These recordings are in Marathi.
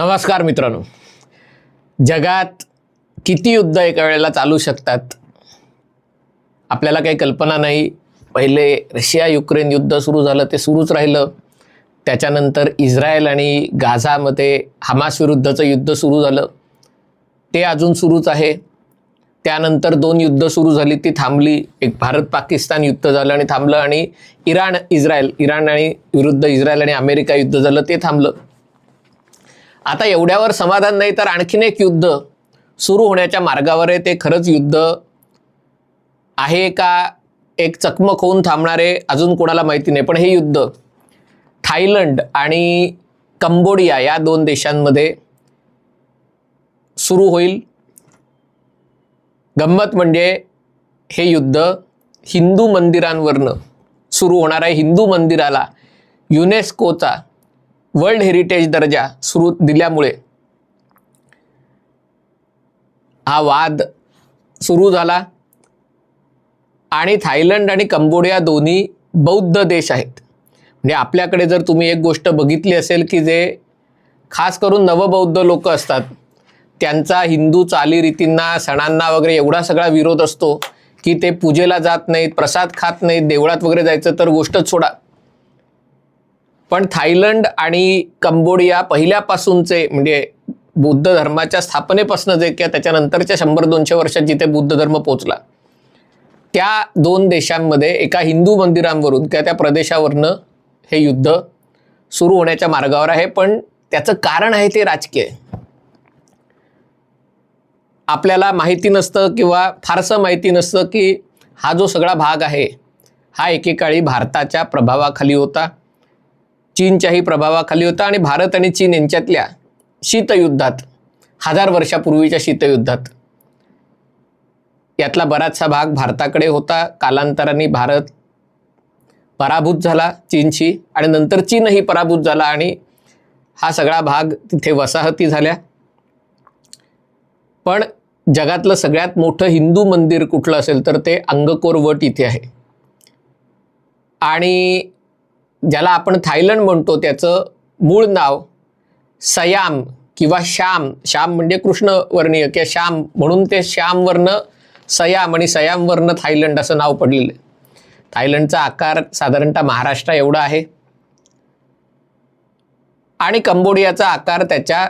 नमस्कार मित्रांनो. जगात किती युद्ध एका वेळेला चालू शकतात? आपल्याला काही कल्पना नाही. पहिले रशिया युक्रेन युद्ध सुरू झालं ते सुरूच राहिलं. त्याच्यानंतर इस्रायल आणि गाझामध्ये हमास विरुद्धचं युद्ध सुरू झालं. ते अजून सुरूच आहे. त्यानंतर दोन युद्ध सुरू झाली ती थांबली. एक भारत पाकिस्तान युद्ध झालं आणि थांबलं आणि इराण इस्रायल इराण आणि विरुद्ध इस्रायल आणि अमेरिका युद्ध झालं ते थांबलं. आता एवढ्यावर समाधान नाही तर आणखीन एक युद्ध सुरू होण्याच्या मार्गावर आहे. ते खरंच युद्ध आहे का? एक चकमक होऊन थांबणारे अजून कोणाला माहिती नाही. पण हे युद्ध थायलंड आणि कंबोडिया या दोन देशांमध्ये सुरू होईल. गंमत म्हणजे हे युद्ध हिंदू मंदिरांवरनं सुरू होणार आहे. हिंदू मंदिराला युनेस्कोचा वर्ल्ड हेरिटेज दर्जा सुरू दिल्यामुळे हा वाद सुरू झाला. आणि थायलंड आणि कंबोडिया दोन्ही बौद्ध देश आहेत. म्हणजे आपल्याकडे जर तुम्ही एक गोष्ट बघितली असेल की जे खास करून नवबौद्ध लोक असतात त्यांचा हिंदू चालीरीतींना सणांना वगैरे एवढा सगळा विरोध असतो की ते पूजेला जात नाहीत प्रसाद खात नाहीत देवळात वगैरे जायचं तर गोष्टच सोडा. पण थायलंड आणि कंबोडिया पहिल्यापासूनचे म्हणजे बुद्ध धर्माच्या स्थापनेपासून जे किंवा त्याच्यानंतरच्या शंभर दोनशे वर्षात जिथे बुद्ध धर्म पोचला त्या दोन देशांमध्ये एका हिंदू मंदिरांवरून किंवा त्या प्रदेशावरनं हे युद्ध सुरू होण्याच्या मार्गावर आहे. पण त्याचं कारण आहे ते राजकीय आपल्याला माहिती नसतं किंवा फारसं माहिती नसतं की हा जो सगळा भाग आहे हा एकेकाळी भारताच्या प्रभावाखाली होता. चीनच्याही प्रभावाखाली होता आणि भारत आणि चीन यांच्यातल्या शीतयुद्धात हजार वर्षापूर्वीच्या शीतयुद्धात. यातला बराचसा भाग भारताकडे होता कालांतराने भारत पराभूत झाला चीनशी आणि नंतर चीनही पराभूत झाला आणि हा सगळा भाग तिथे वसाहती झाल्या. पण जगातलं सगळ्यात मोठं हिंदू मंदिर कुठलं असेल तर ते अंगकोर वट इथे आहे. आणि ज्याला आपण थायलंड म्हणतो त्याचं मूळ नाव सयाम किंवा श्याम. श्याम म्हणजे कृष्णवर्णीय किंवा श्याम म्हणून ते श्यामवर्ण सयाम आणि सयामवर्ण थायलंड असं नाव पडलेलं आहे. थायलंडचा आकार साधारणतः महाराष्ट्र एवढा आहे. आणि कंबोडियाचा आकार त्याच्या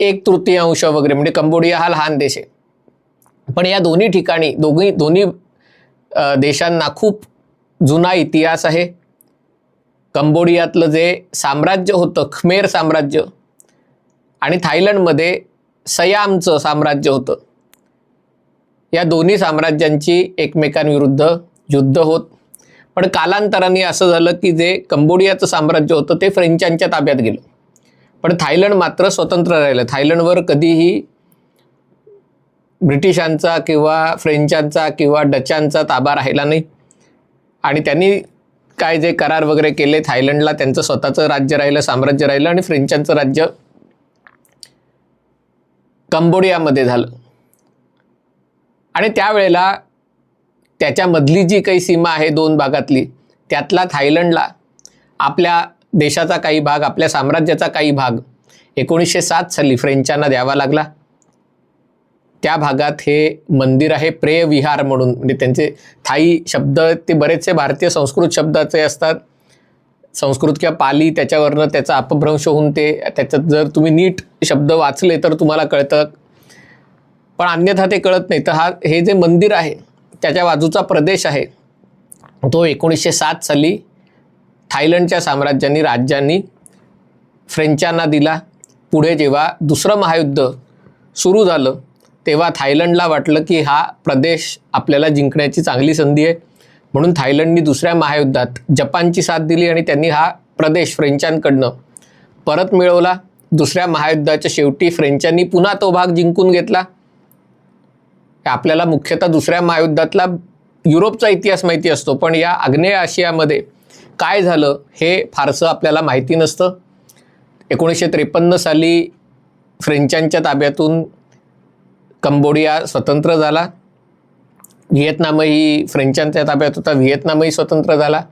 एक तृतीयांश वगैरे म्हणजे कंबोडिया हा लहान देश आहे. पण या दोन्ही ठिकाणी दोघी दोन्ही देशांना खूप जुना इतिहास आहे. कंबोडियातलं जे साम्राज्य होतं खमेर साम्राज्य आणि थायलंडमध्ये सयामचं साम्राज्य होतं. या दोन्ही साम्राज्यांची एकमेकांविरुद्ध युद्ध होत. पण कालांतराने असं झालं की जे कंबोडियाचं साम्राज्य होतं ते फ्रेंचांच्या ताब्यात गेलं. पण थायलंड मात्र स्वतंत्र राहिलं. थायलंडवर कधीही ब्रिटिशांचा किंवा फ्रेंचांचा किंवा डचांचा ताबा राहिला नाही. आणि त्यांनी काय जे करार वगैरे केले थायलंडला त्यांचं स्वतःचं राज्य राहिलं साम्राज्य राहिलं आणि फ्रेंचांचं राज्य कंबोडियामध्ये झालं. आणि त्यावेळेला त्याच्यामधली जी काही सीमा आहे दोन भागातली त्यातला थायलंडला आपल्या देशाचा काही भाग आपल्या साम्राज्याचा काही भाग एकोणीसशे सात साली फ्रेंचांना द्यावा लागला. त्या भागात हे मंदिर आहे प्रेय विहार म्हणून. म्हणजे त्यांचे थाई शब्द ते बरेचसे भारतीय संस्कृत शब्दाचे असतात. संस्कृत किंवा पाली त्याच्यावरनं त्याचा अपभ्रंश होऊन ते त्याच्यात जर तुम्ही नीट शब्द वाचले तर तुम्हाला कळतं. पण अन्यथा ते कळत नाही. तर हा हे जे मंदिर आहे त्याच्या बाजूचा प्रदेश आहे तो एकोणीसशे सात साली थायलंडच्या साम्राज्यांनी राज्यांनी फ्रेंचांना दिला. पुढे जेव्हा दुसरं महायुद्ध सुरू झालं तेव्हा थायलंडला वाटलं की हा प्रदेश आपल्याला जिंकण्याची चांगली संधी आहे. म्हणून थायलंडनी दुसऱ्या महायुद्धात जपानची साथ दिली आणि त्यांनी हा प्रदेश फ्रेंचांकडनं परत मिळवला. दुसऱ्या महायुद्धाच्या शेवटी फ्रेंचांनी पुन्हा तो भाग जिंकून घेतला. आपल्याला मुख्यतः दुसऱ्या महायुद्धातला युरोपचा इतिहास माहिती असतो पण या आग्नेय आशियामध्ये काय झालं हे फारसं आपल्याला माहिती नसतं. एकोणीसशे त्रेपन्न साली फ्रेंचांच्या ताब्यातून कंबोडिया स्वतंत्र झाला. व्हिएतनामही फ्रेंचांच्या ताब्यात होता. व्हिएतनामही स्वतंत्र झाला.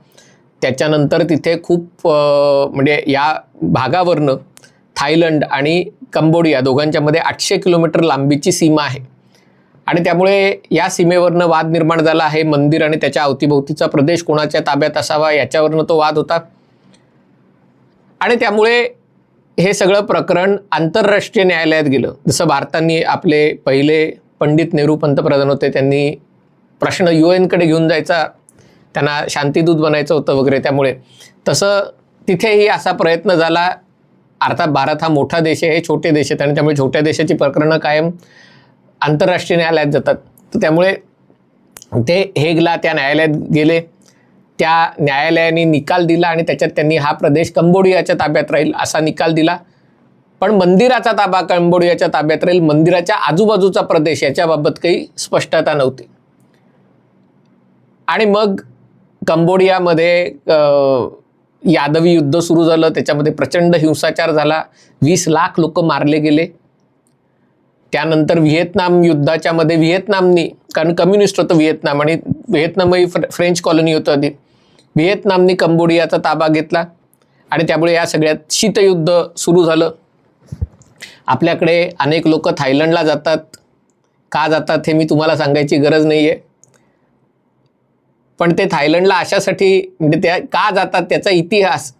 त्याच्यानंतर तिथे खूप म्हणजे या भागावरनं थायलंड आणि कंबोडिया दोघांच्यामध्ये आठशे किलोमीटर लांबीची सीमा आहे. आणि त्यामुळे या सीमेवरनं वाद निर्माण झाला. आहे मंदिर आणि त्याच्या अवतीभोवतीचा प्रदेश कोणाच्या ताब्यात असावा याच्यावरनं तो वाद होता. आणि त्यामुळे हे सगळं प्रकरण आंतरराष्ट्रीय न्यायालयात गेलं. जसं भारताने आपले पहिले पंडित नेहरू पंतप्रधान होते त्यांनी प्रश्न यू एनकडे घेऊन जायचा त्यांना शांतीदूत बनायचं होतं वगैरे त्यामुळे. तसं तिथेही असा प्रयत्न झाला अर्थात भारत हा मोठा देश आहे हे छोटे देश आहेत आणि त्यामुळे छोट्या देशाची प्रकरणं कायम आंतरराष्ट्रीय न्यायालयात जातात. तर त्यामुळे ते हेगला त्या न्यायालयात गेले. त्या न्यायालयाने निकाल दिला आणि त्याच्यात त्यांनी हा प्रदेश कंबोडियाच्या ताब्यात राहील असा निकाल दिला. पण मंदिराचा ताबा कंबोडियाच्या ताब्यात राहील. मंदिराच्या आजूबाजूचा प्रदेश याच्याबाबत काही स्पष्टता नव्हती. आणि मग कंबोडियामध्ये यादवी युद्ध सुरू झालं. त्याच्यामध्ये प्रचंड हिंसाचार झाला. वीस लाख लोक मारले गेले. त्यानंतर व्हिएतनाम युद्धाच्यामध्ये व्हिएतनामनी कारण कम्युनिस्ट होतं व्हिएतनाम आणि व्हिएतनामही फ्र फ्रेंच कॉलनी होतं आधी. व्हिएतनामनी कंबोडियाचा ताबा घेतला आणि त्यामुळे या सगळ्यात शीतयुद्ध सुरू झालं. आपल्याकडे अनेक लोक थायलंडला जातात. का जातात हे मी तुम्हाला सांगायची गरज नाही आहे पण ते थायलंडला अशासाठी म्हणजे त्या का जातात त्याचा इतिहास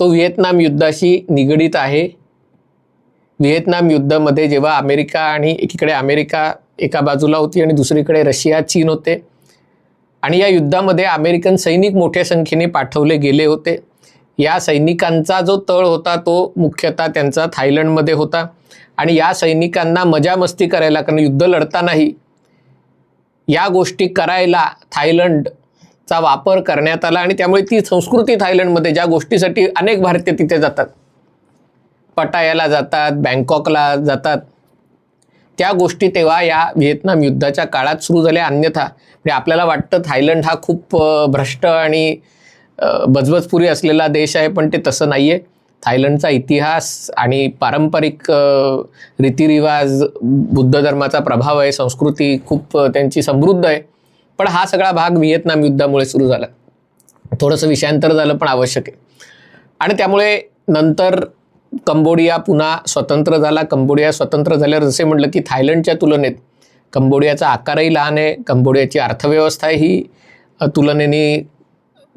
तो व्हिएतनाम युद्धाशी निगडीत आहे. व्हिएतनाम युद्धामध्ये जेव्हा अमेरिका आणि एकीकडे अमेरिका एका बाजूला होती आणि दुसरीकडे रशिया चीन होते आणि या युद्धामध्ये अमेरिकन सैनिक मोठ्या संख्येने पाठवले गेले होते. या सैनिकांचा जो तळ होता तो मुख्यतः त्यांचा थायलंडमध्ये होता. आणि या सैनिकांना मजामस्ती करायला कारण युद्ध लढता नाही या गोष्टी करायला थायलंडचा वापर करण्यात आला आणि त्यामुळे ती संस्कृती थायलंडमध्ये ज्या गोष्टीसाठी अनेक भारतीय तिथे जातात. पटायाला जातात बँकॉकला जातात. त्या गोष्टी तेव्हा या व्हिएतनाम युद्धाच्या काळात सुरू झाल्या. अन्यथा म्हणजे आपल्याला वाटतं थायलंड हा खूप भ्रष्ट आणि बजबजपुरी असलेला देश आहे पण ते तसं नाही आहे थायलंडचा इतिहास आणि पारंपरिक रीतिरिवाज बुद्ध धर्माचा प्रभाव आहे संस्कृती खूप त्यांची समृद्ध आहे. पण हा सगळा भाग व्हिएतनाम युद्धामुळे सुरू झाला. थोडंसं विषयांतर झालं पण आवश्यक आहे. आणि त्यामुळे नंतर कंबोडिया पुन्हा स्वतंत्र झाला. कंबोडिया स्वतंत्र झाल्यावर जसे म्हटलं की थायलंडच्या तुलनेत कंबोडियाचा आकारही लहान आहे. कंबोडियाची अर्थव्यवस्था ही तुलनेने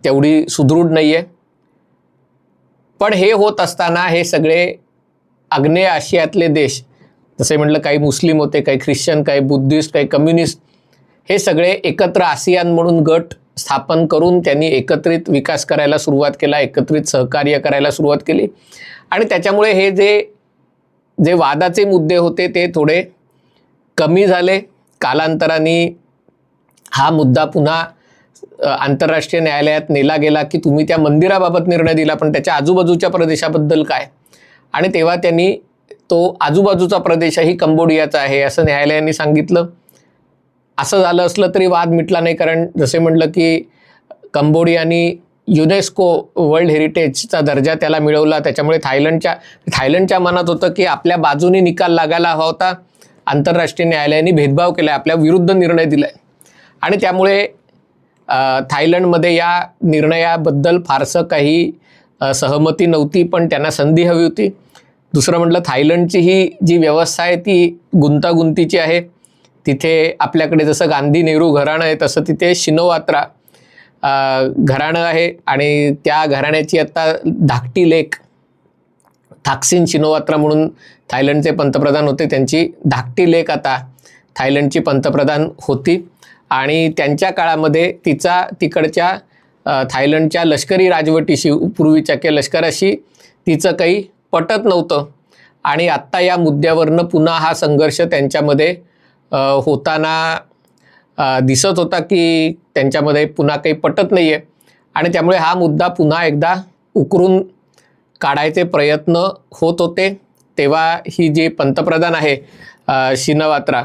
तेवढी सुदृढ नाही आहे पण हे होत असताना हे सगळे आग्नेय आशियातले देश जसे म्हटलं काही मुस्लिम होते काही ख्रिश्चन काही बुद्धिस्ट काही कम्युनिस्ट हे सगळे एकत्र आसियान म्हणून गट स्थापन करून त्यांनी एकत्रित विकास करायला सुरुवात केला एकत्रित सहकार्य करायला सुरुवात केली. आणि त्याच्यामुळे हे जे जे वादाचे मुद्दे होते ते थोडे कमी झाले. कालांतराने हा मुद्दा पुन्हा आंतरराष्ट्रीय न्यायालयात नेला गेला की तुम्ही त्या मंदिराबाबत निर्णय दिला पण त्याच्या आजूबाजूच्या प्रदेशाबद्दल काय? आणि तेव्हा त्यांनी तो आजूबाजूचा प्रदेशही कंबोडियाचा आहे असं न्यायालयाने सांगितलं. असं झालं असलं तरी वाद मिटला नाही कारण जसे म्हटलं की कंबोडियानी युनेस्को वर्ल्ड हेरिटेजचा दर्जा त्याला मिळवला. त्याच्यामुळे थायलंडच्या थायलंडच्या मनात होतं की आपल्या बाजूने निकाल लागायला हवा होता. आंतरराष्ट्रीय न्यायालयाने भेदभाव केला आपल्या विरुद्ध निर्णय दिला आणि त्यामुळे थायलंडमध्ये या निर्णयाबद्दल फारसं काही सहमती नव्हती पण त्यांना संधी हवी होती. दुसरं म्हटलं थायलंडची ही जी व्यवस्था आहे ती गुंतागुंतीची आहे. तिथे आपल्याकडे जसं गांधी नेहरू घराणं आहे तसं तिथे शिनोवात्रा घराणं आहे आणि त्या घराण्याची आत्ता धाकटी लेक थाक्सिन शिनोवात्रा म्हणून थायलंडचे पंतप्रधान होते त्यांची धाकटी लेक आता थायलंडची पंतप्रधान होती. आणि त्यांच्या काळामध्ये तिचा तिकडच्या थायलंडच्या लष्करी राजवटीशी पूर्वीच्या किंवा लष्कराशी तिचं काही पटत नव्हतं. आणि आत्ता या मुद्द्यावरनं पुन्हा हा संघर्ष त्यांच्यामध्ये होताना दिसत होता की त्यांच्यामध्ये पुन्हा काही पटत नाही आहे आणि त्यामुळे हा मुद्दा पुन्हा एकदा उकरून काढायचे प्रयत्न होत होते. तेव्हा ही जी पंतप्रधान आहे शिनवात्रा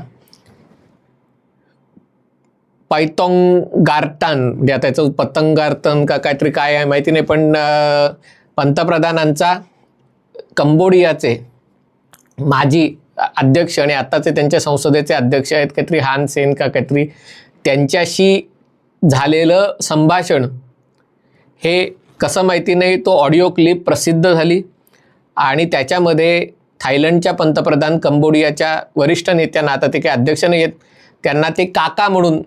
पैतोंग गार्टन म्हणजे आता त्याचं पतंगार्तन का काहीतरी काय आहे माहिती नाही पण पंतप्रधानांचा कंबोडियाचे माजी अध्यक्ष आणि आत्ताचे त्यांच्या संसदेचे अध्यक्ष आहेत काहीतरी हान सेन का काहीतरी त्यांच्याशी झालेलं संभाषण हे कसं माहिती नाही तो ऑडिओ क्लिप प्रसिद्ध झाली आणि त्याच्यामध्ये थायलंडच्या पंतप्रधान कंबोडियाच्या वरिष्ठ नेत्यांना आता ते काही अध्यक्ष नाही आहेत त्यांना ते काका म्हणून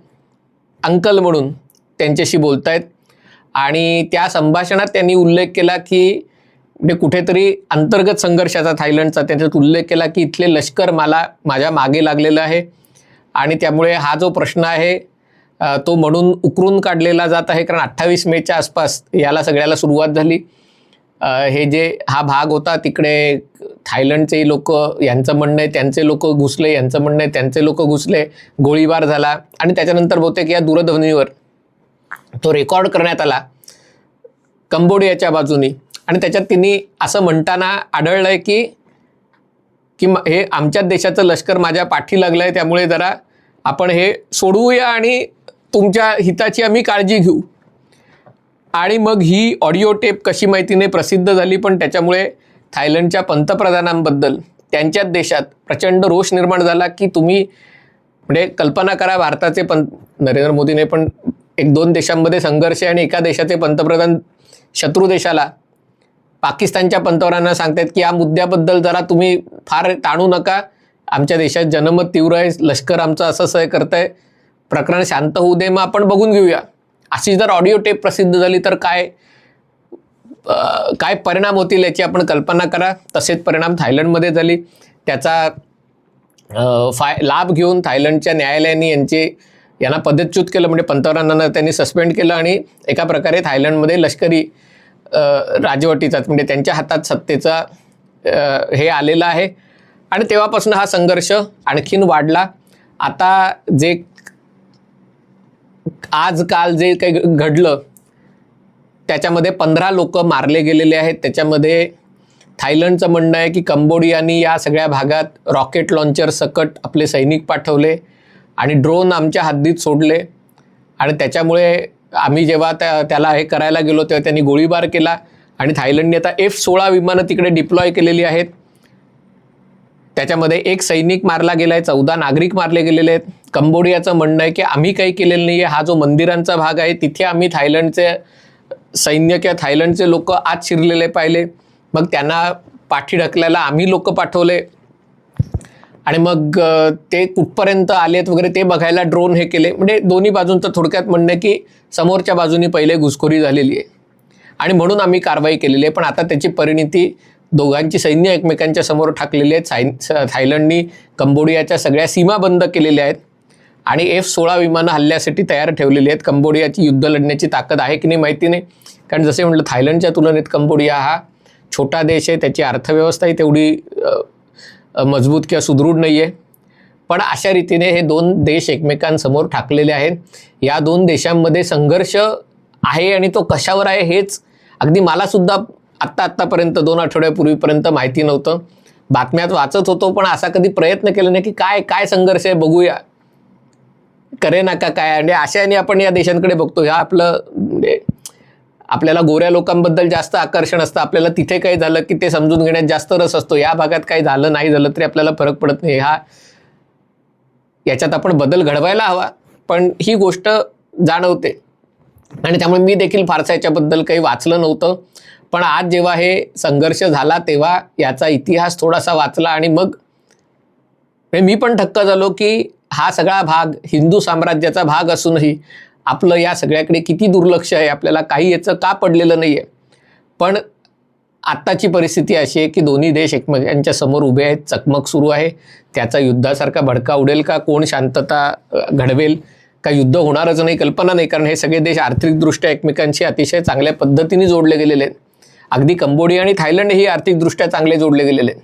अंकल म्हणून त्यांच्याशी बोलत आहेत आणि त्या संभाषणात त्यांनी उल्लेख केला की म्हणजे कुठेतरी अंतर्गत संघर्षाचा थायलंडचा त्याच्यात उल्लेख केला की इथले लष्कर मला माझ्या मागे लागलेलं आहे. आणि त्यामुळे हा जो प्रश्न आहे तो म्हणून उकरून काढलेला जात आहे कारण अठ्ठावीस मेच्या आसपास याला सगळ्याला सुरुवात झाली. हे जे हा भाग होता तिकडे थायलंडचे लोक यांचं म्हणणं आहे त्यांचे लोक घुसले यांचं म्हणणं आहे त्यांचे लोक घुसले गोळीबार झाला. आणि त्याच्यानंतर बहुतेक या दूरध्वनीवर तो रेकॉर्ड करण्यात आला. कंबोडियाच्या बाजूनी. आणि त्याच्यात तिने असं म्हणताना आढळलं आहे की की हे आमच्याच देशाचं लष्कर माझ्या पाठी लागलं आहे त्यामुळे जरा आपण हे सोडवूया आणि तुमच्या हिताची आम्ही काळजी घेऊ. आणि मग ही ऑडिओ टेप कशी माहितीने प्रसिद्ध झाली पण त्याच्यामुळे थायलंडच्या पंतप्रधानांबद्दल त्यांच्याच देशात प्रचंड रोष निर्माण झाला की तुम्ही म्हणजे कल्पना करा भारताचे पंत नरेंद्र मोदीने पण एक दोन देशांमध्ये संघर्ष आहे आणि एका देशाचे पंतप्रधान शत्रू देशाला पाकिस्तानच्या पंतप्रधानांना सांगतायत की या मुद्द्याबद्दल जरा तुम्ही फार ताणू नका. आमच्या देशात जनमत तीव्र आहे. लष्कर आमचं असं सह करत आहे प्रकरण शांत होऊ दे मग आपण बघून घेऊया. अशी जर ऑडिओ टेप प्रसिद्ध झाली तर काय काय परिणाम होतील याची आपण कल्पना करा. तसेच परिणाम थायलंडमध्ये झाली. त्याचा फाय लाभ घेऊन थायलंडच्या न्यायालयाने यांचे यांना पदच्युत केलं. म्हणजे पंतप्रधानांना त्यांनी सस्पेंड केलं आणि एका प्रकारे थायलंडमध्ये लष्करी राजवटीचाच राजवटीचा म्हणजे त्यांच्या हातात सत्तेचा हे आलेलं आहे. आणि तेव्हापासून हा संघर्ष आणखीन वाढला. आता जे आजकाल जे काही घडलं त्याच्यामध्ये पंधरा लोक मारले गेलेले आहेत. त्याच्यामध्ये थायलंडचं म्हणणं आहे की कंबोडियानी या सगळ्या भागात रॉकेट लॉन्चर सकट आपले सैनिक पाठवले आणि ड्रोन आमच्या हद्दीत सोडले. आणि त्याच्यामुळे आम्ही जेव्हा त्या त्याला हे करायला गेलो तेव्हा त्यांनी गोळीबार केला आणि थायलंडने आता एफ सोळा विमानं तिकडे डिप्लॉय केलेली आहेत. त्याच्यामध्ये एक सैनिक मारला गेला आहे चौदा नागरिक मारले गेलेले आहेत. कंबोडियाचं म्हणणं आहे की आम्ही काही केलेलं नाही आहे हा जो मंदिरांचा भाग आहे तिथे आम्ही थायलंडचे सैन्य किंवा थायलंडचे लोक आत शिरलेले पाहिले. मग त्यांना पाठी ढकलायला आम्ही लोक पाठवले. आणि मग ते कुठपर्यंत आलेत वगैरे ते बघायला ड्रोन हे केले. म्हणजे दोन्ही बाजूंचं थोडक्यात म्हणणं आहे की समोरच्या बाजूनी पहिले घुसखोरी झालेली आहे. आणि म्हणून आम्ही कारवाई केलेली आहे. पण आता त्याची परिणिती दोघांची सैन्य एकमेकांच्या समोर ठाकलेली आहेत. साय स- थायलंडनी कंबोडियाच्या सगळ्या सीमा बंद केलेल्या आहेत. आणि एफ सोळा विमानं हल्ल्यासाठी तयार ठेवलेली आहेत. कंबोडियाची युद्ध लढण्याची ताकद आहे की नाही माहिती नाही. कारण जसे म्हटलं थायलंडच्या तुलनेत कंबोडिया हा छोटा देश आहे. त्याची अर्थव्यवस्थाही तेवढी मजबूत किंवा सुदृढ नाही आहे पण अशा रीतीने हे दोन देश एकमेकांसमोर ठाकलेले आहेत. या दोन देशांमध्ये संघर्ष आहे आणि तो कशावर आहे हेच अगदी मलासुद्धा आत्ता आत्तापर्यंत दोन आठवड्यापूर्वीपर्यंत माहिती नव्हतं. बातम्यात वाचत होतो पण असा कधी प्रयत्न केला नाही की काय काय संघर्ष आहे बघूया. करे नका काय आणि अशाने आपण या देशांकडे बघतो. ह्या आपलं आपल्याला गोऱ्या लोकांबद्दल जास्त आकर्षण असतं. आपल्याला तिथे काही झालं की ते समजून घेण्यात जास्त रस असतो. या भागात काही झालं नाही झालं तरी आपल्याला फरक पडत नाही. हा याच्यात आपण बदल घडवायला हवा. पण ही गोष्ट जाणवते. आणि त्यामुळे मी देखील फारसा याच्याबद्दल काही वाचलं नव्हतं. पण आज जेव्हा हे संघर्ष झाला तेव्हा याचा इतिहास थोडासा वाचला आणि मग मी पण ठक्क झालो की हा सगळा भाग हिंदू साम्राज्याचा भाग असूनही आपलं या सगळ्याकडे किती दुर्लक्ष आहे आपल्याला काही याचं का पडलेलं नाही आहे पण आत्ताची परिस्थिती अशी आहे की दोन्ही देश एकमेकांच्या समोर उभे आहेत चकमक सुरू आहे. त्याचा युद्धासारखा भडका उडेल का कोण शांतता घडवेल? का युद्ध होणारच नाही कल्पना नाही कारण हे सगळे देश आर्थिकदृष्ट्या एकमेकांशी अतिशय चांगल्या पद्धतीने जोडले गेलेले आहेत. अगदी कंबोडिया आणि थायलंड हे आर्थिकदृष्ट्या चांगले जोडले गेलेले आहेत.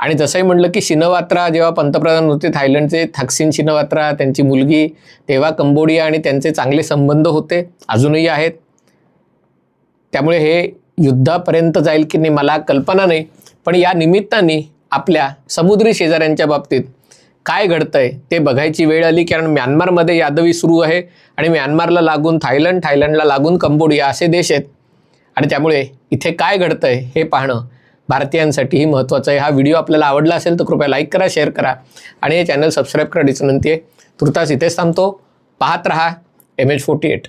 आणि जसंही म्हटलं की शिनवात्रा जेव्हा पंतप्रधान होते थायलंडचे थक्सिन शिनवात्रा त्यांची मुलगी तेव्हा कंबोडिया आणि त्यांचे चांगले संबंध होते अजूनही आहेत. त्यामुळे हे युद्धापर्यंत जाईल की नाही मला कल्पना नाही. पण या निमित्ताने आपल्या समुद्री शेजाऱ्यांच्या बाबतीत काय घडतंय ते बघायची वेळ आली कारण म्यानमारमध्ये यादवी सुरू आहे आणि म्यानमारला लागून थायलंड थायलंडला लागून कंबोडिया असे देश आहेत. आणि त्यामुळे इथे काय घडतंय हे पाहणं भारतीयांसाठीही महत्त्वाचं आहे. हा व्हिडिओ आपल्याला आवडला असेल तर कृपया लाईक करा शेअर करा. आणि हे चॅनल सबस्क्राईब करण्याची विनंती आहे. तुर्तास इथेच थांबतो. पाहत रहा एम एच फोर्टी एट